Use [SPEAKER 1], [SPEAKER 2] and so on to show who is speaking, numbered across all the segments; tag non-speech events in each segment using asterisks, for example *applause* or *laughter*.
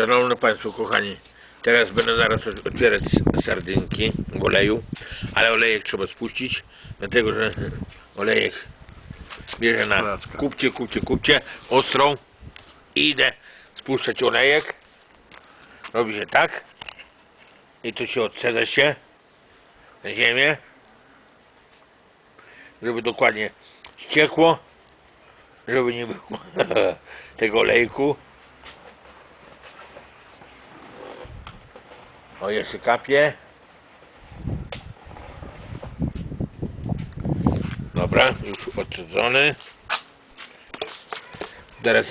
[SPEAKER 1] Szanowni Państwo, kochani, teraz będę zaraz otwierać sardynki w oleju, ale olejek trzeba spuścić, dlatego że olejek bierze na kupcie, kupcie, kupcie, ostrą i idę spuszczać olejek. Robi się tak i to się odsadza się na ziemię, żeby dokładnie ściekło, żeby nie było *laughs* tego olejku. O, jeszcze kapie. Dobra, już odczydzony. Teraz,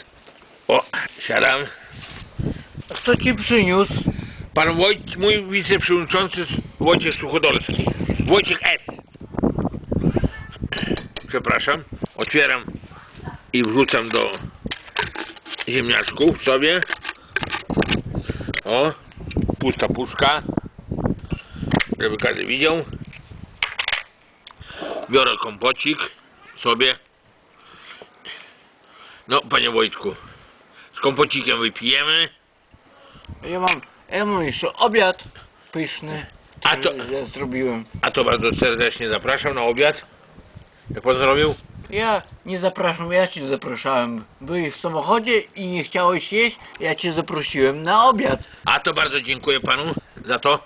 [SPEAKER 1] o, siadam.
[SPEAKER 2] A kto ci przyniósł?
[SPEAKER 1] Pan Wojt, mój wiceprzewodniczący Wojciech Suchodolski. Wojciech S. Przepraszam. Otwieram i wrzucam do ziemniaczków sobie. O, pusta puszka, żeby każdy widział. Biorę kompocik sobie. No, panie Wojtku, z kompocikiem wypijemy.
[SPEAKER 2] Ja mam, ja mam jeszcze obiad pyszny,
[SPEAKER 1] A to-
[SPEAKER 2] ja zrobiłem.
[SPEAKER 1] A to bardzo serdecznie zapraszam na obiad. Jak pan zrobił?
[SPEAKER 2] Ja nie zapraszam, ja cię zapraszałem. Byłeś w samochodzie i nie chciałeś jeść, ja cię zaprosiłem na obiad.
[SPEAKER 1] A to bardzo dziękuję panu za to.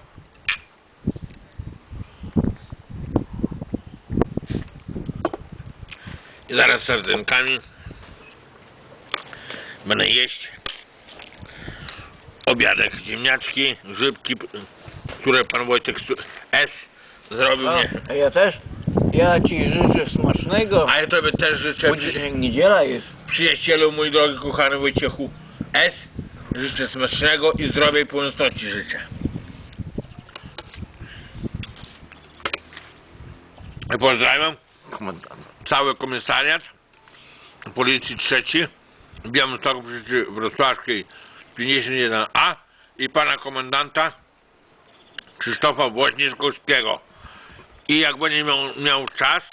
[SPEAKER 1] I zaraz sardynkami będę jeść obiadek, ziemniaczki, grzybki, które pan Wojtek S zrobił
[SPEAKER 2] A,
[SPEAKER 1] mnie.
[SPEAKER 2] a ja też. Ja ci życzę smacznego,
[SPEAKER 1] A ja tobie też życzę
[SPEAKER 2] bo dzisiaj niedziela jest.
[SPEAKER 1] przyjacielu mój drogi kochany Wojciechu S. Życzę smacznego i zdrowia i pełnosprawności życzę. I Pozdrawiam cały komisariat Policji trzeci w Białymstoku przy Wrocławskiej 51A i pana komendanta Krzysztofa Woźniczkowskiego. I jak będzie miał, miał czas,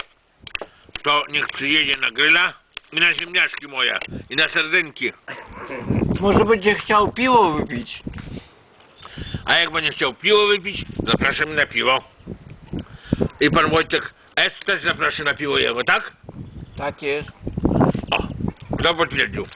[SPEAKER 1] to niech przyjedzie na gryla i na ziemniaczki moje i na sardynki.
[SPEAKER 2] Może będzie chciał piwo wypić.
[SPEAKER 1] A jak będzie chciał piwo wypić, zapraszam na piwo. I pan Wojtek S też zaprasza na piwo jego, tak?
[SPEAKER 2] Tak jest.
[SPEAKER 1] O, kto potwierdził?